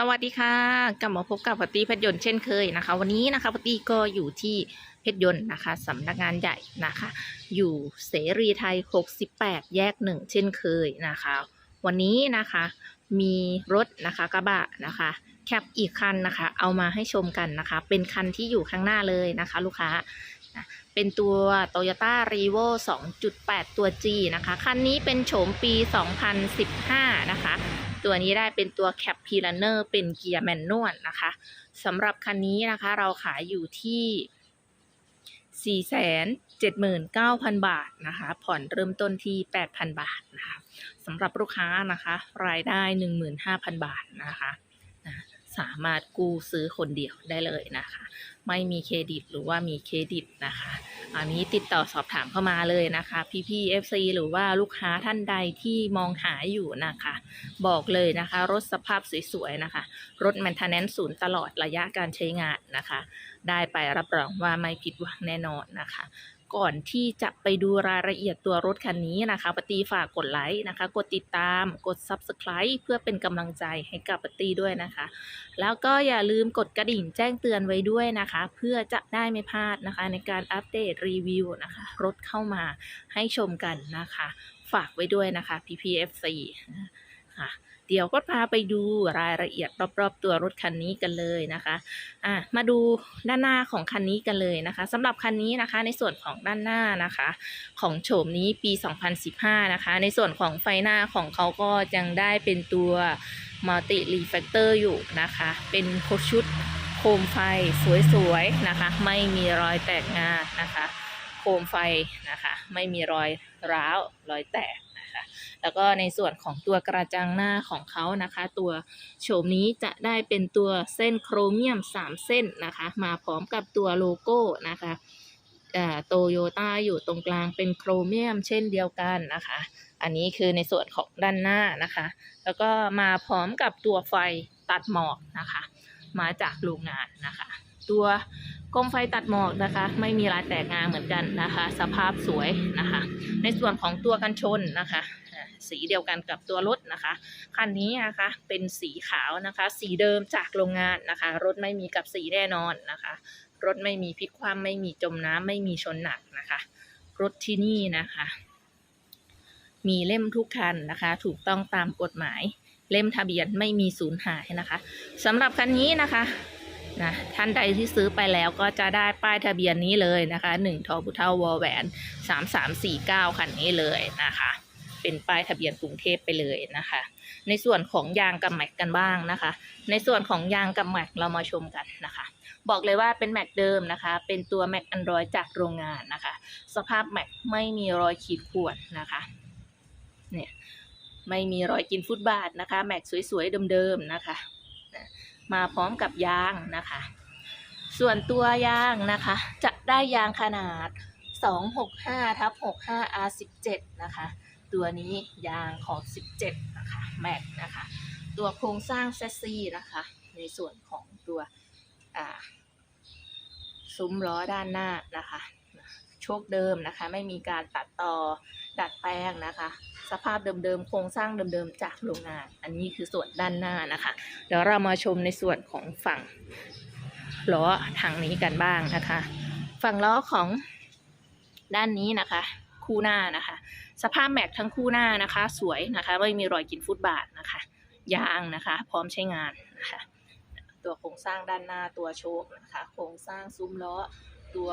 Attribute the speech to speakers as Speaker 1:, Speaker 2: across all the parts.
Speaker 1: สวัสดีค่ะ กลับมาพบกับปตตี้เพชรยนต์เช่นเคยนะคะ วันนี้นะคะปตตี้ก็อยู่ที่เพชรยนต์นะคะสำนักงานใหญ่นะคะ อยู่เสรีไทย 68 แยกหนึ่งเช่นเคยนะคะ วันนี้นะคะมีรถนะคะกระบะนะคะ แคปอีกคันนะคะ เอามาให้ชมกันนะคะ เป็นคันที่อยู่ข้างหน้าเลยนะคะ ลูกค้าเป็นตัว Toyota r e v o 2.8 ตัว G นะคะ คันนี้เป็นโฉมปี 2015 นะคะ ตัวนี้ได้เป็นตัวแคปพีลันเนอร์เป็นเกียร์แมนนวลนะคะสำหรับคันนี้นะคะเราขายอยู่ที่ 479,000 บาทนะคะ ผ่อนเริ่มต้นที่ 8,000 บาทนะคะสำหรับลูกค้านะคะ รายได้ 15,000 บาทนะคะ สามารถกู้ซื้อคนเดียวได้เลยนะคะ ไม่มีเครดิตหรือว่ามีเครดิตนะคะ อันนี้ติดต่อสอบถามเข้ามาเลยนะคะ พี่ๆ FC หรือว่าลูกค้าท่านใดที่มองหาอยู่นะคะ บอกเลยนะคะ รถสภาพสวยๆนะคะ รถ maintenance ศูนย์ตลอดระยะการใช้งานนะคะ ได้ไปรับรองว่าไม่ผิดหวังแน่นอนนะคะ ก่อนที่จะไปดูรายละเอียดตัวรถคันนี้นะคะปตีฝากกดไลค์นะคะ กดติดตาม กด subscribe เพื่อเป็นกำลังใจให้กับปตีด้วยนะคะ แล้วก็อย่าลืมกดกระดิ่งแจ้งเตือนไว้ด้วยนะคะ เพื่อจะได้ไม่พลาดนะคะ ในการอัปเดตรีวิวนะคะรถเข้ามาให้ชมกันนะคะ ฝากไว้ด้วยนะคะ PPFC ค่ะ เดี๋ยวก็พาไปดูรายละเอียดรอบๆ ตัวรถคันนี้กันเลยนะคะอะมาดูด้านหน้าของคันนี้กันเลยนะคะสำหรับคันนี้นะคะในส่วนของด้านหน้านะคะ ของโฉมนี้ปี 2015 นะคะ ในส่วนของไฟหน้าของเขาก็ยังได้เป็นตัวมัลติรีแฟกเตอร์อยู่นะคะ เป็นโคชุดโคมไฟสวยๆนะคะ ไม่มีรอยแตกงานนะคะ โคมไฟนะคะ ไม่มีรอยร้าวรอยแตกนะคะ แล้วก็ในส่วนของตัวกระจังหน้าของเขานะคะ ตัวโฉมนี้จะได้เป็นตัวเส้นโครเมียม 3 เส้นนะคะ มาพร้อมกับตัวโลโก้นะคะโตโยต้าอยู่ตรงกลางเป็นโครเมียมเช่นเดียวกันนะคะ อันนี้คือในส่วนของด้านหน้านะคะ แล้วก็มาพร้อมกับตัวไฟตัดหมอกนะคะ มาจากโรงงานนะคะ ตัวโคมไฟตัดหมอกนะคะ ไม่มีลายแตกงาเหมือนกันนะคะ สภาพสวยนะคะ ในส่วนของตัวกันชนนะคะสีเดียวกันกับตัวรถนะคะคันนี้นะคะเป็นสีขาวนะคะ สีเดิมจากโรงงานนะคะ รถไม่มีกับสีแน่นอนนะคะ รถไม่มีพลิกคว่ำไม่มีจมน้ำไม่มีชนหนักนะคะ รถที่นี่นะคะ มีเล่มทุกคันนะคะ ถูกต้องตามกฎหมาย เล่มทะเบียนไม่มีสูญหายนะคะสำหรับคันนี้นะคะ นะท่านใดที่ซื้อไปแล้วก็จะได้ป้ายทะเบียนนี้เลยนะคะ1ทอบุเท่าวอแหวน3349คันนี้เลยนะคะ เป็นป้ายทะเบียนกรุงเทพไปเลยนะคะ ในส่วนของยางกับแม็กกันบ้างนะคะ ในส่วนของยางกับแม็กเรามาชมกันนะคะ บอกเลยว่าเป็นแม็กเดิมนะคะ เป็นตัวแม็กอันดรอยจากโรงงานนะคะ สภาพแม็กไม่มีรอยขีดข่วนนะคะเนี่ยไม่มีรอยกินฟุตบาทนะคะ แม็กสวยๆเดิมๆนะคะ มาพร้อมกับยางนะคะ ส่วนตัวยางนะคะ จะได้ยางขนาด 265ทับ65 R17 นะคะ ตัวนี้ยางของ17นะคะแม็กนะคะ ตัวโครงสร้างแซสซี่นะคะ ในส่วนของตัวซุ้มล้อด้านหน้านะคะโชคเดิมนะคะ ไม่มีการตัดต่อ ดัดแปลงนะคะ สภาพเดิมๆโครงสร้างเดิมๆจากโรงงาน อันนี้คือส่วนด้านหน้านะคะ เดี๋ยวเรามาชมในส่วนของฝั่งล้อทางนี้กันบ้างนะคะ ฝั่งล้อของด้านนี้นะคะ คู่หน้านะคะ สภาพแม็กทั้งคู่หน้านะคะ สวยนะคะ ไม่มีรอยกินฟุตบาทนะคะ ยางนะคะ พร้อมใช้งานนะคะ ตัวโครงสร้างด้านหน้าตัวโชคนะคะ โครงสร้างซุ้มล้อตัว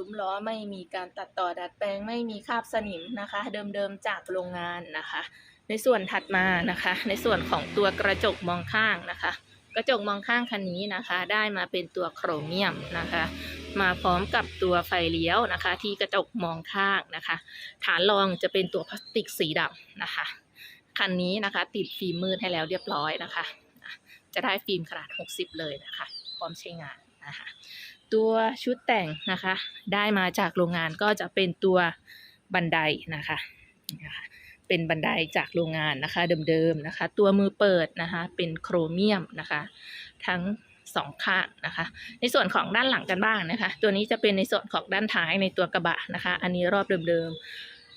Speaker 1: ซุ้มล้อไม่มีการตัดต่อดัดแปลงไม่มีคราบสนิมนะคะ เดิมๆจากโรงงานนะคะ ในส่วนถัดมานะคะ ในส่วนของตัวกระจกมองข้างนะคะ กระจกมองข้างคันนี้นะคะ ได้มาเป็นตัวโครเมียมนะคะ มาพร้อมกับตัวไฟเลี้ยวนะคะ ที่กระจกมองข้างนะคะ ฐานรองจะเป็นตัวพลาสติกสีดำนะคะคันนี้นะคะ ติดฟิล์มมืดให้แล้วเรียบร้อยนะคะ จะได้ฟิล์มขนาด 60 เลยนะคะ พร้อมใช้งานนะคะ ตัวชุดแต่งนะคะ ได้มาจากโรงงานก็จะเป็นตัวบันไดนะคะ เป็นบันไดจากโรงงานนะคะเดิมๆนะคะ ตัวมือเปิดนะคะเป็นโครเมียมนะคะ ทั้งสองข้างนะคะ ในส่วนของด้านหลังกันบ้างนะคะ ตัวนี้จะเป็นในส่วนของด้านท้ายในตัวกระบะนะคะ อันนี้รอบเดิม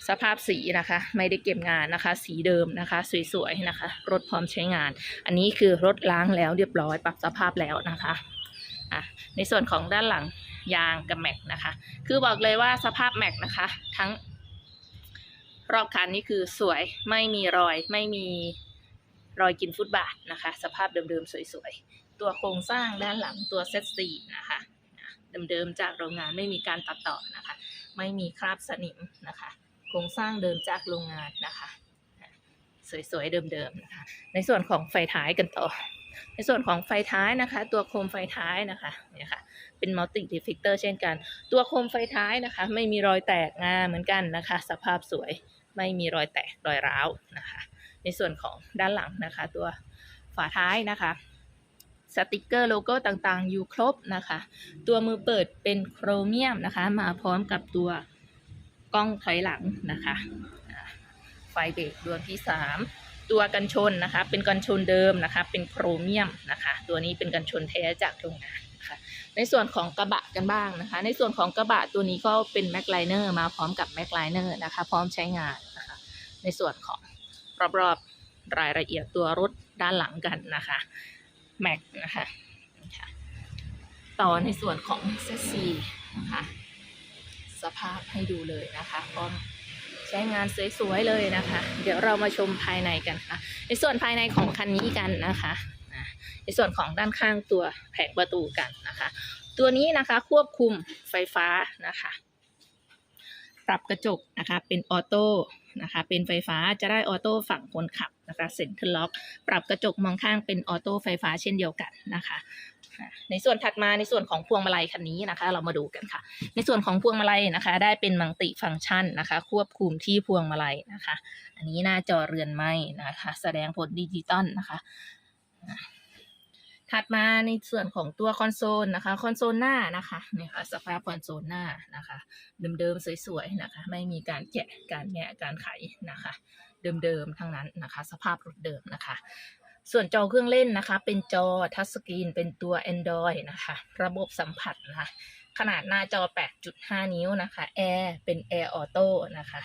Speaker 1: สภาพสีนะคะ ไม่ได้เก็บงานนะคะ สีเดิมนะคะ สวยๆนะคะ รถพร้อมใช้งาน อันนี้คือรถล้างแล้วเรียบร้อยปรับสภาพแล้วนะคะ อะในส่วนของด้านหลังยางกับแม็กนะคะ คือบอกเลยว่าสภาพแม็กนะคะ ทั้ง รอบคันนี่คือสวยไม่มีรอย ไม่มีรอยกินฟุตบาทนะคะ สภาพเดิมๆสวยๆ ตัวโครงสร้างด้านหลังตัวเซตสีนะคะเดิมๆจากโรงงานไม่มีการตัดต่อนะคะ ไม่มีคราบสนิมนะคะ โครงสร้างเดิมจากโรงงานนะคะอะสวยๆเดิมๆนะคะ ในส่วนของไฟท้ายกันต่อ ในส่วนของไฟท้ายนะคะ ตัวโคมไฟท้ายนะคะเนี่ยค่ะเป็นมัลติดิฟิกเตอร์เช่นกัน ตัวโคมไฟท้ายนะคะ ไม่มีรอยแตกงาเหมือนกันนะคะ สภาพสวยไม่มีรอยแตกรอยร้าวนะคะ ในส่วนของด้านหลังนะคะ ตัวฝาท้ายนะคะสติกเกอร์โลโก้ต่างๆ อยู่ครบนะคะ ตัวมือเปิดเป็นโครเมียมนะคะ มาพร้อมกับตัวกล้องถอยหลังนะคะ ไฟเบรกดวงที่ 3 ตัวกันชนนะคะ เป็นกันชนเดิมนะคะ เป็นโครเมียมนะคะ ตัวนี้เป็นกันชนแท้จากโรงงานนะคะ ในส่วนของกระบะกันบ้างนะคะ ในส่วนของกระบะตัวนี้ก็เป็นแม็กไลเนอร์มาพร้อมกับแม็กไลเนอร์นะคะ พร้อมใช้งานนะคะ ในส่วนของรอบๆรายละเอียดตัวรถด้านหลังกันนะคะแม็กนะคะต่อในส่วนของเซสซีนะคะ สภาพให้ดูเลยนะคะพร้อม ช้งานสวยๆเลยนะคะ เดี๋ยวเรามาชมภายในกันค่ะ ในส่วนภายในของคันนี้กันนะคะอะในส่วนของด้านข้างตัวแผงประตูกันนะคะ ตัวนี้นะคะควบคุมไฟฟ้านะคะ ปรับกระจกนะคะเป็นออโต้ นะคะ เป็นไฟฟ้าจะได้ออโต้ฝั่งคนขับนะคะเซ็นทรัลล็อก ปรับกระจกมองข้างเป็นออโต้ไฟฟ้าเช่นเดียวกันนะคะ ในส่วนถัดมาในส่วนของพวงมาลัยคันนี้นะคะ เรามาดูกันค่ะ ในส่วนของพวงมาลัยนะคะ ได้เป็นมัลติฟังก์ชันนะคะ ควบคุมที่พวงมาลัยนะคะ อันนี้หน้าจอเรือนไม้นะคะ แสดงผลดิจิตอลนะคะ ถัดมาในส่วนของตัวคอนโซลนะคะ คอนโซลหน้านะคะเนี่ยค่ะสภาพคอนโซลหน้านะคะ เดิมๆสวยๆนะคะ ไม่มีการแกะการแงะการไขนะคะ เดิมๆทั้งนั้นนะคะ สภาพรถเดิมนะคะ ส่วนจอเครื่องเล่นนะคะ เป็นจอทัชสกรีนเป็นตัว Android นะคะ ระบบสัมผัสนะคะขนาดหน้าจอ 8.5 นิ้วนะคะแอร์เป็นแอร์ออโต้นะคะ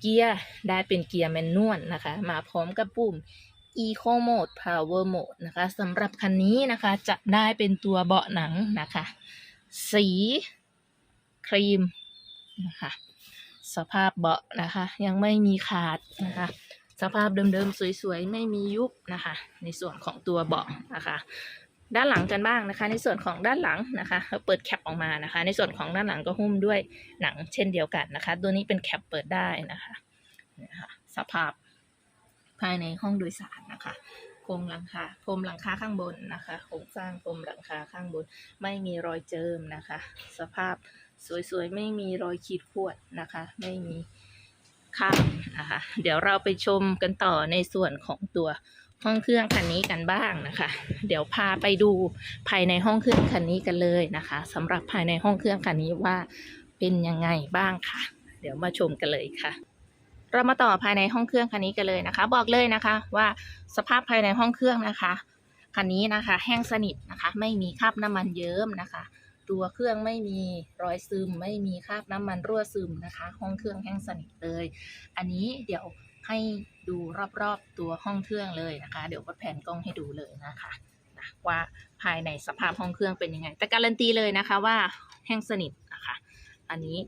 Speaker 1: เกียร์ได้เป็นเกียร์แมนนวลนะคะ มาพร้อมกับปุ่ม Eco Mode Power Mode นะคะสำหรับคันนี้นะคะจะได้เป็นตัวเบาะหนังนะคะ สีครีมนะคะสภาพเบาะนะคะ ยังไม่มีขาดนะคะ สภาพเดิมๆสวยๆ ไม่มียุบนะคะ ในส่วนของตัวเบาะนะคะด้านหลังกันบ้างนะคะ ในส่วนของด้านหลังนะคะเราเปิดแคปออกมานะคะ ในส่วนของด้านหลังก็หุ้มด้วยหนังเช่นเดียวกันนะคะ ตัวนี้เป็นแคปเปิดได้นะคะนะคะสภาพ ภายในห้องโดยสารนะคะโครงหลังคาพรมหลังคาข้างบนนะคะโครงสร้างพรมหลังคาข้างบน ไม่มีรอยเจิมนะคะ สภาพสวยๆ ไม่มีรอยขีดข่วนนะคะ ไม่มีค่ะนะคะ เดี๋ยวเราไปชมกันต่อในส่วนของตัวห้องเครื่องคันนี้กันบ้างนะคะ เดี๋ยวพาไปดูภายในห้องเครื่องคันนี้กันเลยนะคะสำหรับภายในห้องเครื่องคันนี้ว่าเป็นยังไงบ้างค่ะ เดี๋ยวมาชมกันเลยค่ะ เรามาต่อภายในห้องเครื่องคันนี้กันเลยนะคะ บอกเลยนะคะว่าสภาพภายในห้องเครื่องนะคะคันนี้นะคะ แห้งสนิทนะคะ ไม่มีคราบน้ำมันเยิ้มนะคะ ตัวเครื่องไม่มีรอยซึม ไม่มีคราบน้ำมันรั่วซึมนะคะ ห้องเครื่องแห้งสนิทเลย อันนี้เดี๋ยวให้ดูรอบๆตัวห้องเครื่องเลยนะคะ เดี๋ยวก็แผนกล้องให้ดูเลยนะคะนะว่าภายในสภาพห้องเครื่องเป็นยังไง แต่การันตีเลยนะคะว่าแห้งสนิทนะคะ อันนี้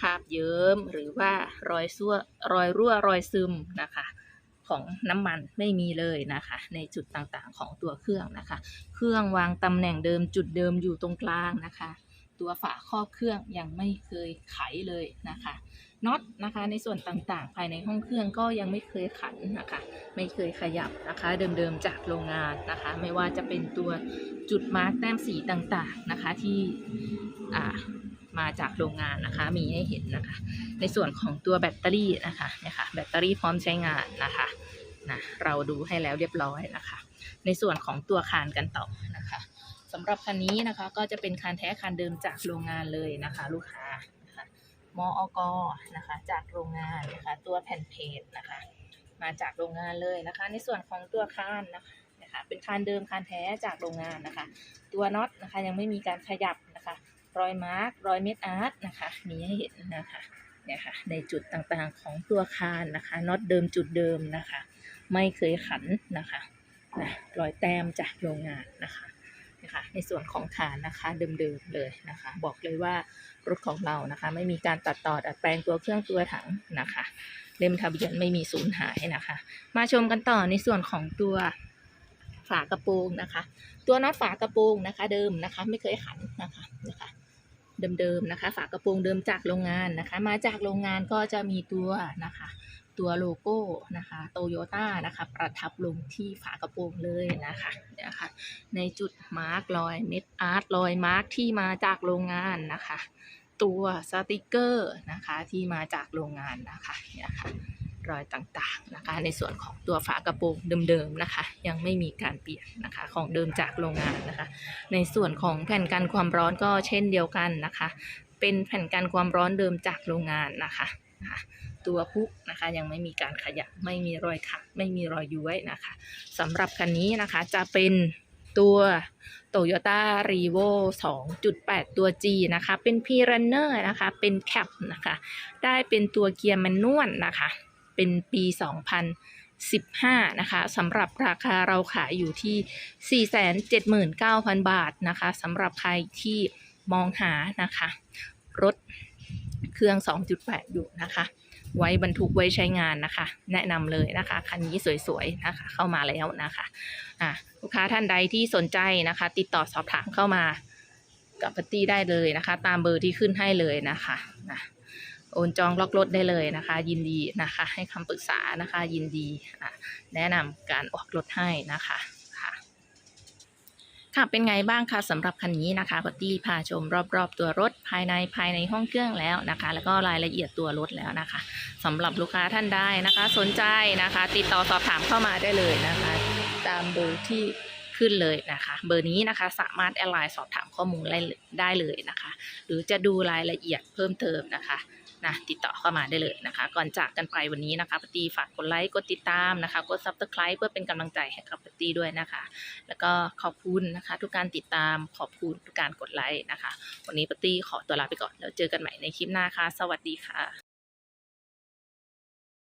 Speaker 1: คราบเยิ้มหรือว่ารอยซั่วรอยรั่วรอยซึมนะคะของน้ำมันไม่มีเลยนะคะ ในจุดต่างๆของตัวเครื่องนะคะ เครื่องวางตำแหน่งเดิมจุดเดิมอยู่ตรงกลางนะคะ ตัวฝาครอบเครื่องยังไม่เคยไขเลยนะคะน็อตนะคะในส่วนต่างๆ ภายในห้องเครื่องก็ยังไม่เคยขันนะคะ ไม่เคยขยับนะคะ เดิมๆจากโรงงานนะคะ ไม่ว่าจะเป็นตัวจุดมาร์กแต้มสีต่างๆนะคะที่อ่า มาจากโรงงานนะคะ มีให้เห็นนะคะ ในส่วนของตัวแบตเตอรี่นะคะเนี่ยค่ะแบตเตอรี่พร้อมใช้งานนะคะนะเราดูให้แล้วเรียบร้อยนะคะ ในส่วนของตัวคานกันต่อนะคะสำหรับคันนี้นะคะก็จะเป็นคานแท้คานเดิมจากโรงงานเลยนะคะ ลูกค้านะคะมออกนะคะ จากโรงงานนะคะ ตัวแผ่นเพจนะคะ มาจากโรงงานเลยนะคะ ในส่วนของตัวคานนะคะนะคะเป็นคานเดิมคานแท้จากโรงงานนะคะ ตัวน็อตนะคะยังไม่มีการขยับ รอยมาร์กรอยเม็ดอาร์ตนะคะ มีให้เห็นนะคะเนี่ยค่ะในจุดต่างๆของตัวคานนะคะน็อตเดิมจุดเดิมนะคะ ไม่เคยขันนะคะนะรอยแต้มจากโรงงานนะคะนะคะในส่วนของคานนะคะเดิมๆเลยนะคะ บอกเลยว่ารถของเรานะคะ ไม่มีการตัดต่อดัดแปลงตัวเครื่องตัวถังนะคะเล่มทะเบียนไม่มีสูญหายนะคะ มาชมกันต่อในส่วนของตัวฝากระโปรงนะคะ ตัวน็อตฝากระโปรงนะคะ เดิมนะคะ ไม่เคยขันนะคะนะคะ เดิมๆนะคะ ฝากระโปรงเดิมจากโรงงานนะคะ มาจากโรงงานก็จะมีตัวนะคะ ตัวโลโก้นะคะโตโยต้านะคะ ประทับลงที่ฝากระโปรงเลยนะคะเนี่ยค่ะในจุดมาร์กรอยเม็ดอาร์ตรอยมาร์กที่มาจากโรงงานนะคะ ตัวสติกเกอร์นะคะที่มาจากโรงงานนะคะเนี่ยค่ะ รอยต่างๆนะคะ ในส่วนของตัวฝากระโปรงเดิมๆนะคะ ยังไม่มีการเปลี่ยนนะคะของเดิมจากโรงงานนะคะ ในส่วนของแผ่นกันความร้อนก็เช่นเดียวกันนะคะ เป็นแผ่นกันความร้อนเดิมจากโรงงานนะคะนะคะตัวพุกนะคะยังไม่มีการขยับไม่มีรอยขัดไม่มีรอยย้วยนะคะสำหรับคันนี้นะคะจะเป็นตัว Toyota r e v o 2.8 ตัว G นะคะ เป็น P Runner นะคะ เป็น Cap นะคะ ได้เป็นตัวเกียร์แมนนวลนะคะ เป็นปี 2015 นะคะสำหรับราคาเราขายอยู่ที่ 479,000 บาทนะคะสำหรับใครที่มองหานะคะ รถเครื่อง 2.8 อยู่นะคะ ไว้บรรทุกไว้ใช้งานนะคะ แนะนำเลยนะคะ คันนี้สวยๆนะคะ เข้ามาแล้วนะคะอะลูกค้าท่านใดที่สนใจนะคะ ติดต่อสอบถามเข้ามากับปตี้ได้เลยนะคะ ตามเบอร์ที่ขึ้นให้เลยนะคะนะ โอนจองล็อกรถได้เลยนะคะ ยินดีนะคะ ให้คำปรึกษานะคะ ยินดีแนะนำการออกรถให้นะคะค่ะเป็นไงบ้างคะสำหรับคันนี้นะคะก็ตี้พาชมรอบๆตัวรถภายในภายในห้องเครื่องแล้วนะคะ แล้วก็รายละเอียดตัวรถแล้วนะคะสำหรับลูกค้าท่านใดนะคะ สนใจนะคะ ติดต่อสอบถามเข้ามาได้เลยนะคะ ตามเบอร์ที่ขึ้นเลยนะคะ เบอร์นี้นะคะสามารถแอดไลน์สอบถามข้อมูลได้เลยนะคะ หรือจะดูรายละเอียดเพิ่มเติมนะคะ นะติดต่อเข้ามาได้เลยนะคะ ก่อนจากกันไปวันนี้นะคะปตีฝากกดไลค์กดติดตามนะคะ กดซับสไคร b e เพื่อเป็นกำลังใจให้กับปตีด้วยนะคะ แล้วก็ขอบคุณนะคะ ทุกการติดตามขอบคุณทุกการกดไลค์นะคะ วันนี้ปตี้ขอตัวลาไปก่อนแล้วเจอกันใหม่ในคลิปหน้าค่ะ สวัสดีค่ะ